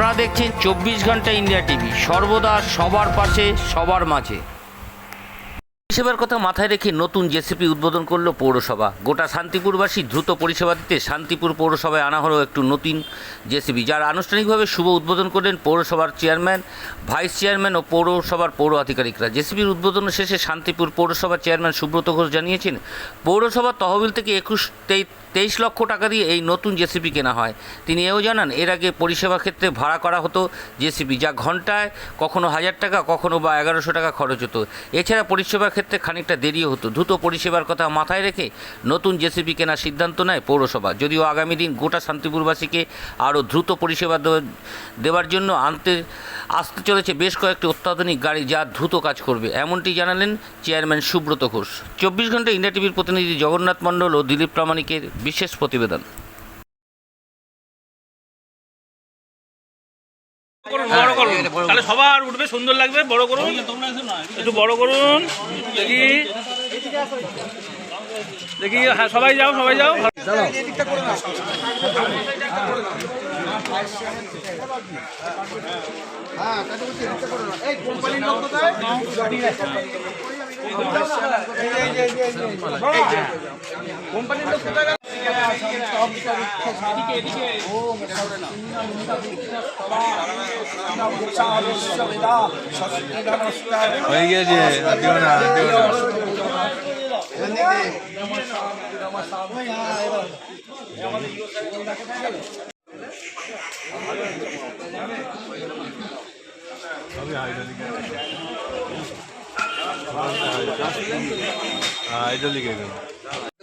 আপনারা দেখছেন চব্বিশ ঘণ্টা ইন্ডিয়া টিভি। সর্বদা সবার পাশে, সবার মাঝে। পরিষেবার কথা মাথায় রেখে নতুন জেসিপি উদ্বোধন করল পৌরসভা। গোটা শান্তিপুরবাসী দ্রুত পরিষেবা দিতে শান্তিপুর পৌরসভায় আনা হলো একটু নতুন জেসিপি, যার আনুষ্ঠানিকভাবে শুভ উদ্বোধন করলেন পৌরসভার চেয়ারম্যান, ভাইস চেয়ারম্যান ও পৌরসভার পৌর আধিকারিকরা। জেসিপির উদ্বোধন শেষে শান্তিপুর পৌরসভার চেয়ারম্যান সুব্রত ঘোষ জানিয়েছেন পৌরসভার তহবিল থেকে একুশ তেইশ লক্ষ টাকা দিয়ে এই নতুন জেসিপি কেনা হয়। তিনি এও জানান, এর আগে পরিষেবা ক্ষেত্রে ভাড়া করা হতো জেসিপি, যা ঘন্টায় কখনো হাজার টাকা, কখনো বা এগারোশো টাকা খরচ হতো। এছাড়া পরিষেবার ক্ষেত্রে খানিকটা দেরিও হতো। দ্রুত পরিষেবার কথা মাথায় রেখে নতুন জেসিপি কেনার সিদ্ধান্ত নেয় পৌরসভা। যদিও আগামী দিন গোটা শান্তিপুরবাসীকে আরও দ্রুত পরিষেবা দেওয়া- দেওয়ার জন্য আনতে, আসতে চলেছে বেশ কয়েকটি অত্যাধুনিক গাড়ি যা দ্রুত কাজ করবে। এমনটি জানালেন চেয়ারম্যান সুব্রত ঘোষ। চব্বিশ ঘণ্টা ইন্ডিয়া টিভির প্রতিনিধি জগন্নাথ মণ্ডল ও দিলীপ প্রামাণিকের বিশেষ প্রতিবেদন বড় করুন তাহলে সবার উঠবে সুন্দর লাগবে বড় করুন একটু বড় করুন দেখি দেখি হ্যাঁ সবাই যাও সবাই যাও হয়ে গিয়েছে দিও না দিও না। হ্যাঁ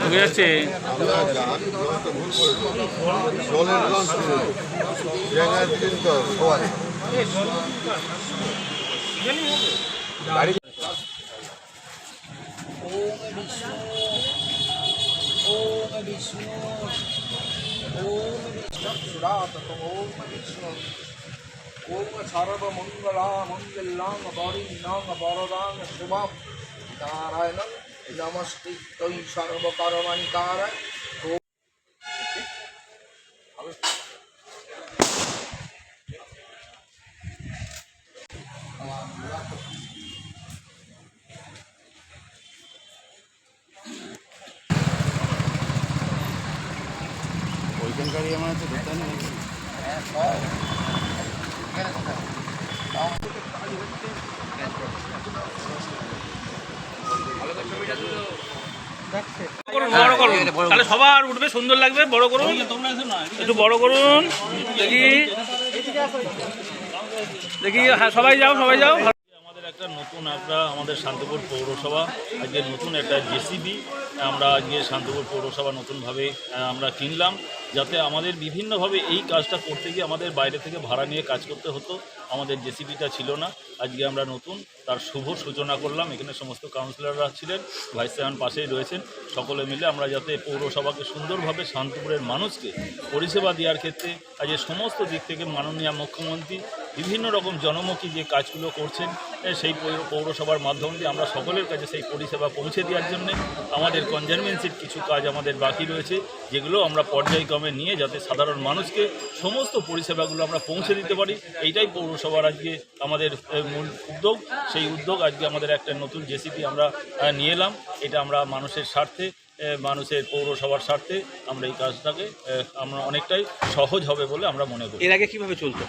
ঢুকে যাচ্ছে জলের লঞ্চ জায়গায় দিন ஓம சரவ மங்களாமங்கெல்லாம் பரிணாம பரதாங்க சுபாம் நாராயணம் நமஸ்தி தொய் சர்வகரமணி தாராய் ওইখানকারই আমার হচ্ছে দোকানে হ্যাঁ তাহলে সবার উঠবে, সুন্দর লাগবে, বড় করুন। একটু বড় করুন। দেখি। দেখি হ্যাঁ সবাই যাও সবাই যাও একটা নতুন আমরা আমাদের শান্তিপুর পৌরসভা, আজকে নতুন একটা জেসিবি আমরা আজকে শান্তিপুর পৌরসভা নতুনভাবে আমরা কিনলাম, যাতে আমাদের বিভিন্নভাবে এই কাজটা করতে গিয়ে আমাদের বাইরে থেকে ভাড়া নিয়ে কাজ করতে হতো। আমাদের জেসিবিটা ছিল না। আজকে আমরা নতুন, তার শুভ সূচনা করলাম। এখানে সমস্ত কাউন্সিলররা ছিলেন, ভাইস চেয়ারম্যান পাশেই রয়েছেন। সকলে মিলে আমরা যাতে পৌরসভাকে সুন্দরভাবে শান্তিপুরের মানুষকে পরিষেবা দেওয়ার ক্ষেত্রে, আজকে সমস্ত দিক থেকে মাননীয় মুখ্যমন্ত্রী বিভিন্ন রকম জনমুখী যে কাজগুলো করছেন সেই পৌরসভার মাধ্যম দিয়ে আমরা সকলের কাছে সেই পরিষেবা পৌঁছে দেওয়ার জন্য আমাদের কনজারভেন্সির কিছু কাজ আমাদের বাকি রয়েছে, যেগুলো আমরা পর্যায়ক্রমে নিয়ে যাতে সাধারণ মানুষকে সমস্ত পরিষেবাগুলো আমরা পৌঁছে দিতে পারি। এইটাই পৌরসভার আজকে আমাদের মূল উদ্যোগ। সেই উদ্যোগ আজকে আমাদের একটা নতুন জেসিপি আমরা নিয়ে এলাম। এটা আমরা মানুষের স্বার্থে মানুষের পৌরসভার স্বার্থে আমরা এই কাজটাকে আমরা অনেকটাই সহজ হবে বলে আমরা মনে করি। এর আগে কীভাবে চলতো?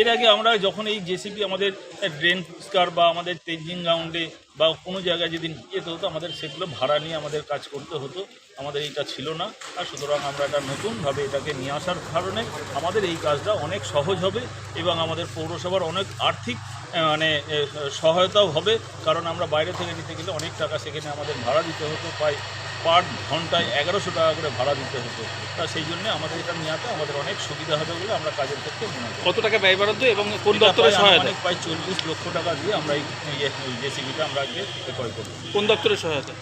এর আগে আমরা যখন এই জেসিপি আমাদের ড্রেন পরিষ্কার বা আমাদের তেজিং গ্রাউন্ডে বা কোনো জায়গায় যদি যেতে হতো আমাদের সেগুলো ভাড়া নিয়ে আমাদের কাজ করতে হতো। আমাদের এইটা ছিল না। আর সুতরাং আমরা এটা নতুনভাবে এটাকে নিয়ে আসার কারণে আমাদের এই কাজটা অনেক সহজ হবে এবং আমাদের পৌরসভার অনেক আর্থিক মানে সহায়তাও হবে। কারণ আমরা বাইরে থেকে নিতে গেলে অনেক টাকা সেখানে আমাদের ভাড়া দিতে হতো প্রায় পার ঘন্টায় এগারোশো টাকা করে ভাড়া দিতে হতো। তা সেই জন্য আমাদের এটা নেওয়াতে আমাদের অনেক সুবিধা হবে বলে আমরা কাজের ক্ষেত্রে মনে করি। কত টাকা ব্যয় বরাদ্দ এবং কোন দপ্তরের সহায়তা? প্রায় চল্লিশ লক্ষ টাকা দিয়ে আমরা এই জেসিবিটা আমরা আজকে ক্রয় করব। কোন দপ্তরের সহায়তা?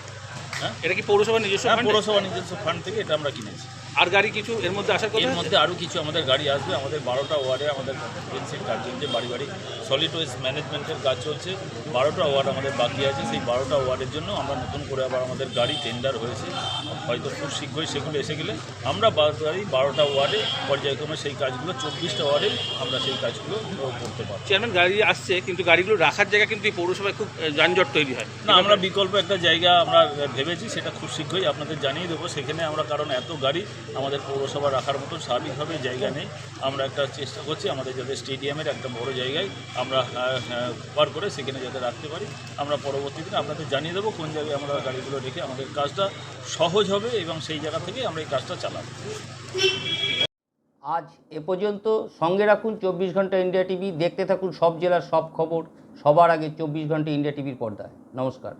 হ্যাঁ? এটা কি পৌরসভা নিজস্ব হ্যাঁ পৌরসভা নিজস্ব ফান্ড থেকে এটা আমরা কিনেছি। আর গাড়ি কিছু এর মধ্যে আসার কথা? এর মধ্যে আরও কিছু আমাদের গাড়ি আসবে। আমাদের বারোটা ওয়ার্ডে আমাদের কনস্টিটুয়েন্সির কাজ চলছে বাড়ি বাড়ি সলিড ওয়েস্ট ম্যানেজমেন্টের কাজ চলছে। বারোটা ওয়ার্ড আমাদের বাকি আছে। সেই বারোটা ওয়ার্ডের জন্য আমরা নতুন করে আবার আমাদের গাড়ি টেন্ডার হয়েছে। হয়তো খুব শীঘ্রই সেগুলো এসে গেলে আমরা বারোটারই বারোটা ওয়ার্ডে পর্যায়ক্রমে সেই কাজগুলো চব্বিশটা ওয়ার্ডে আমরা সেই কাজগুলো করতে পারব। চেয়ারম্যান গাড়ি আসছে কিন্তু গাড়িগুলো রাখার জায়গা কিন্তু এই পৌরসভায় খুব যানজট তৈরি হয়। না আমরা বিকল্প একটা জায়গা আমরা ভেবেছি সেটা খুব শীঘ্রই আপনাদের জানিয়ে দেবো। সেখানে আমরা কারণ এত গাড়ি আমাদের পৌরসভা রাখার মতো স্বাভাবিকভাবে জায়গা নেই। আমরা একটা চেষ্টা করছি আমাদের যাতে স্টেডিয়ামের একটা বড় জায়গায় আমরা পার করে সেখানে যাতে রাখতে পারি। আমরা পরবর্তী দিনে আপনাদের জানিয়ে দেবো কোন জায়গায় আমরা গাড়িগুলো রেখে আমাদের কাজটা সহজ হবে এবং সেই জায়গা থেকে আমরা এই কাজটা চালাবো। আজ এ পর্যন্ত সঙ্গে রাখুন চব্বিশ ঘণ্টা ইন্ডিয়া টিভি, দেখতে থাকুন সব জেলার সব খবর, সবার আগে চব্বিশ ঘণ্টা ইন্ডিয়া টিভির পর্দায়। নমস্কার।